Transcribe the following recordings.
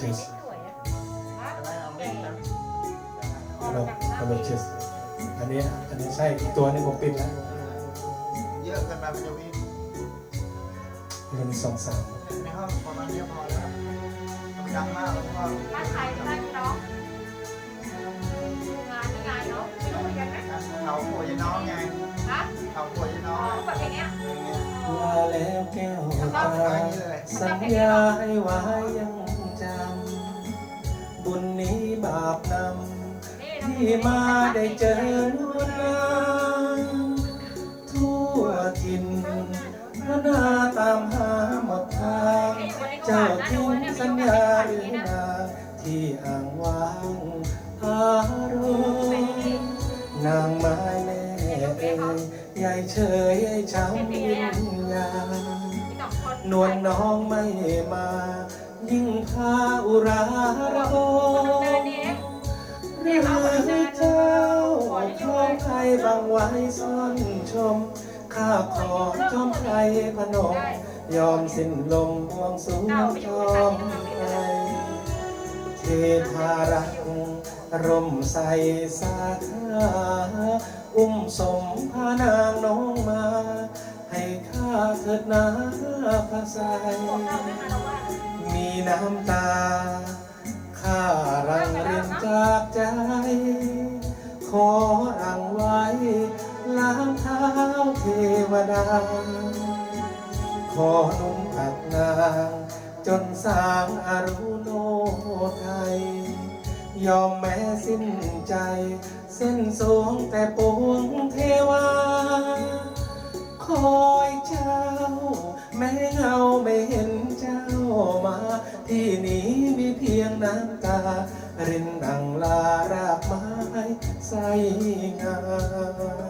เชสสวยอะจะได้เอาเล่นนะเราเราเชสอันนี้อันนี้ใช่อีกตัวหนึงผมปิดแล้วเยอะเกินไปมันจะวิ่งมันมีสองสามในห้องประมาณนี้พอแล้วดังมากแล้วก็บ้านใครบ้านน้องงานนี่งานเนาะไม่รู้เหมือนกันไหมเขาป่วยน้องไงฮะเขาป่วยน้อ๋อองแบบอย่างเงี้ยลาแล้วแก้วตาสัญญาให้ไว้ยัง จำ บุญนี้บาปนำที่มาได้เจอนวลนางทั่วทินพระนาตามหาหมดทาง เจ้าทิ้งสัญญาหรือนาที่อ่างวางอารมณ์นางไม้แม่เอ่ยยายเฉยยายช้ำวิญญาณมีสองนวลน้องไม่มา ยิ่งพาอุราระโอเดินนี่เองหรือเจ้าของใครบางไว้ซ่อนชม ข้าขอจอมไทยพนม ยอมสิ้นลมบวงสูงจอมไทยเทพารักร่มใสสาขาอุ้มสมพานางน้องมา เถิดนาพระสายบอกเราไม่มาเราว่ามีน้ำตา ข้ารังเรียนจากใจ ขอรังไว้ล้างเท้าเทวดา ขอนุ่งตักนาง จนสร้างอรุโนไทย ยอมแม้สิ้นใจ เส้นสวงแต่ปวงเทวา คอยเจ้า แม้เงาไม่เห็นเจ้ามา ที่นี้มีเพียงน้ำตา รินดังลารากไม้ใสงาม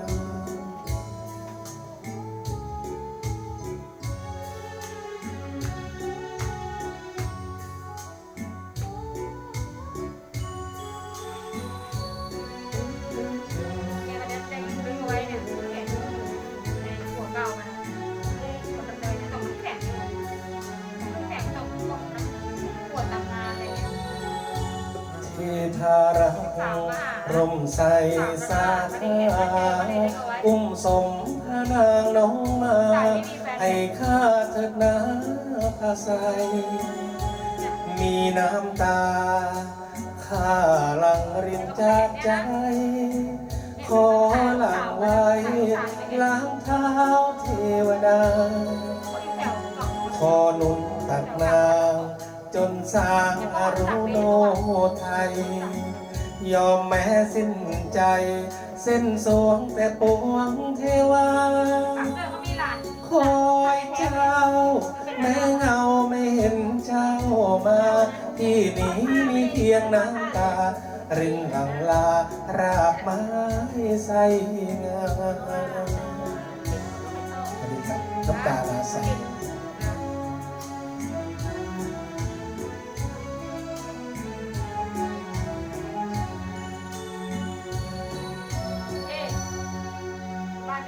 ธารักร่มใสสาขาอุ้มสมพระนางน้องมา ให้ข้าเถิดนาพระใสมีน้ำตา ข้าหลังรินจากใจ ขอหลังไว้ล้างเท้าเทวดา ขอหนุนตักนาง จนสร้างอารุโนไทย ยอมแม้สิ้นใจ เส้นสวงแต่ปวงเทวาคอยเจ้า แม้เงาไม่เห็นเจ้ามา ที่นี้มีเพียงน้ำตา รินหลังลารากไม้ใสงามสวัสดีครับน้ำตาลาใส